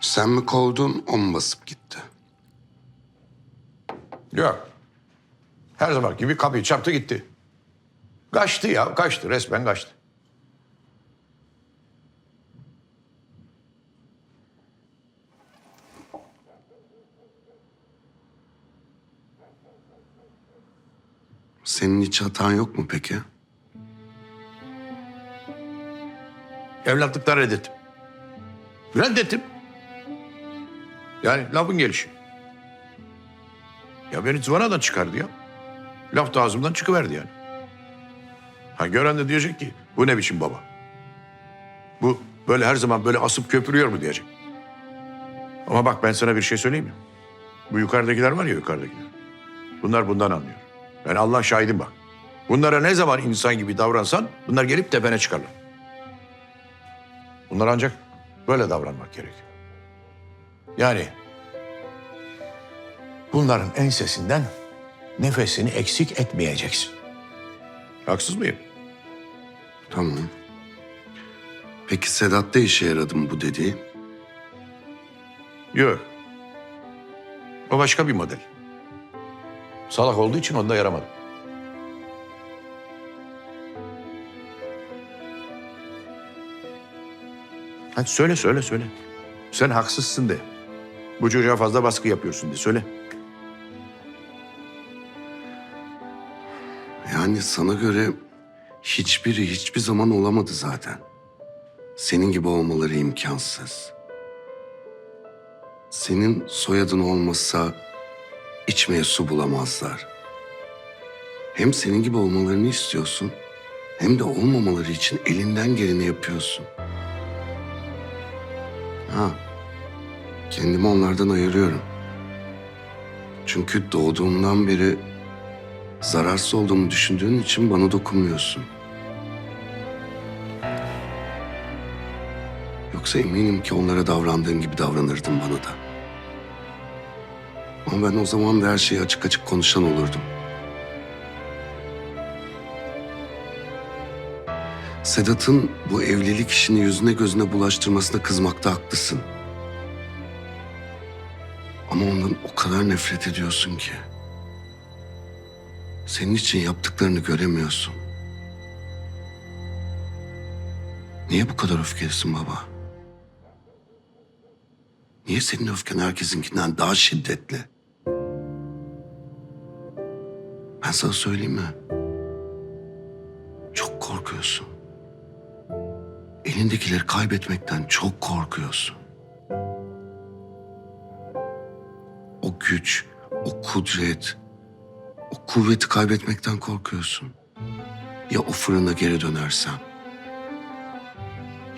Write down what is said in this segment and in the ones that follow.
Sen mi kovdun, o mu basıp gitti? Yok. Her zaman gibi kapıyı çarptı gitti. Kaçtı ya, kaçtı. Resmen kaçtı. Senin hiç hatan yok mu peki? Evlatlıktan reddettim. Reddettim. Yani lafın gelişi. Ya beni zıvanadan çıkardı ya. Laf da ağzımdan çıkıverdi yani. Ha gören de diyecek ki bu ne biçim baba? Bu böyle her zaman böyle asıp köpürüyor mu diyecek. Ama bak ben sana bir şey söyleyeyim mi? Bu yukarıdakiler var ya yukarıdakiler. Bunlar bundan anlıyor. Ben Allah şahidim bak. Bunlara ne zaman insan gibi davransan bunlar gelip tepene çıkarlar. Bunlar ancak böyle davranmak gerekiyor. Yani bunların ensesinden nefesini eksik etmeyeceksin. Haksız mıyım? Tamam. Peki Sedat'ta işe yaradı mı bu dediği? Yok. O başka bir model. Salak olduğu için onda yaramadı. Hadi söyle söyle söyle. Sen haksızsın de. Bu çocuğa fazla baskı yapıyorsun de söyle. Yani sana göre hiçbiri hiçbir zaman olamadı zaten. Senin gibi olmaları imkansız. Senin soyadın olmasa içmeye su bulamazlar. Hem senin gibi olmalarını istiyorsun hem de olmamaları için elinden geleni yapıyorsun. Ha, kendimi onlardan ayırıyorum. Çünkü doğduğumdan beri zararsız olduğumu düşündüğün için bana dokunmuyorsun. Yoksa eminim ki onlara davrandığın gibi davranırdın bana da. Ama ben o zaman da her şeyi açık açık konuşan olurdum. Sedat'ın bu evlilik işini yüzüne gözüne bulaştırmasına kızmakta haklısın. Ama ondan o kadar nefret ediyorsun ki. Senin için yaptıklarını göremiyorsun. Niye bu kadar öfkelisin baba? Niye senin öfken herkesinkinden daha şiddetli? Ben sana söyleyeyim mi? Çok korkuyorsun. Elindekileri kaybetmekten çok korkuyorsun. O güç, o kudret, o kuvveti kaybetmekten korkuyorsun. Ya o fırına geri dönersem?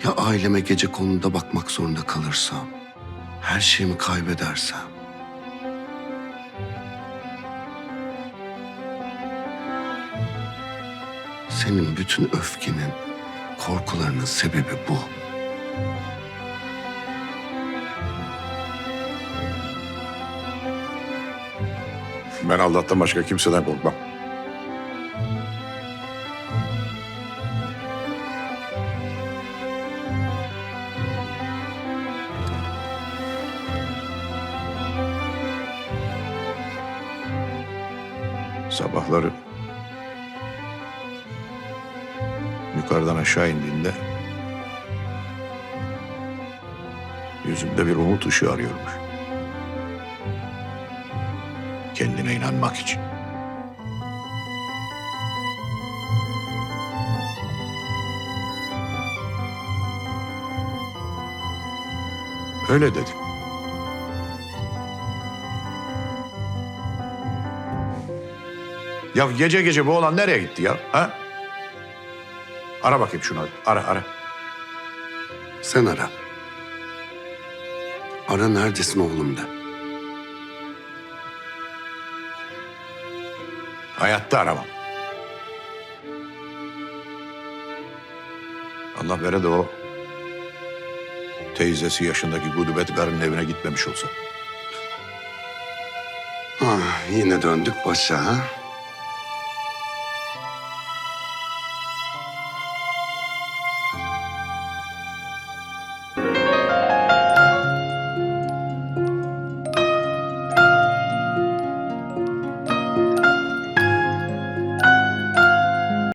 Ya aileme gece konuda bakmak zorunda kalırsam? Her şeyimi kaybedersem? Senin bütün öfkenin, korkularının sebebi bu. Ben Allah'tan başka kimseden korkmam. Sabahları yukarıdan aşağı indiğinde yüzümde bir umut ışığı arıyormuş. Kendine inanmak için. Öyle dedim. Ya gece gece bu oğlan nereye gitti ya? Ha? Ara bakayım şunu. Ara ara. Sen ara. Ara neredesin oğlum de. Hayatta aramam. Allah vere de o teyzesi yaşındaki gudubet karının evine gitmemiş olsa. Ah, yine döndük başa ha.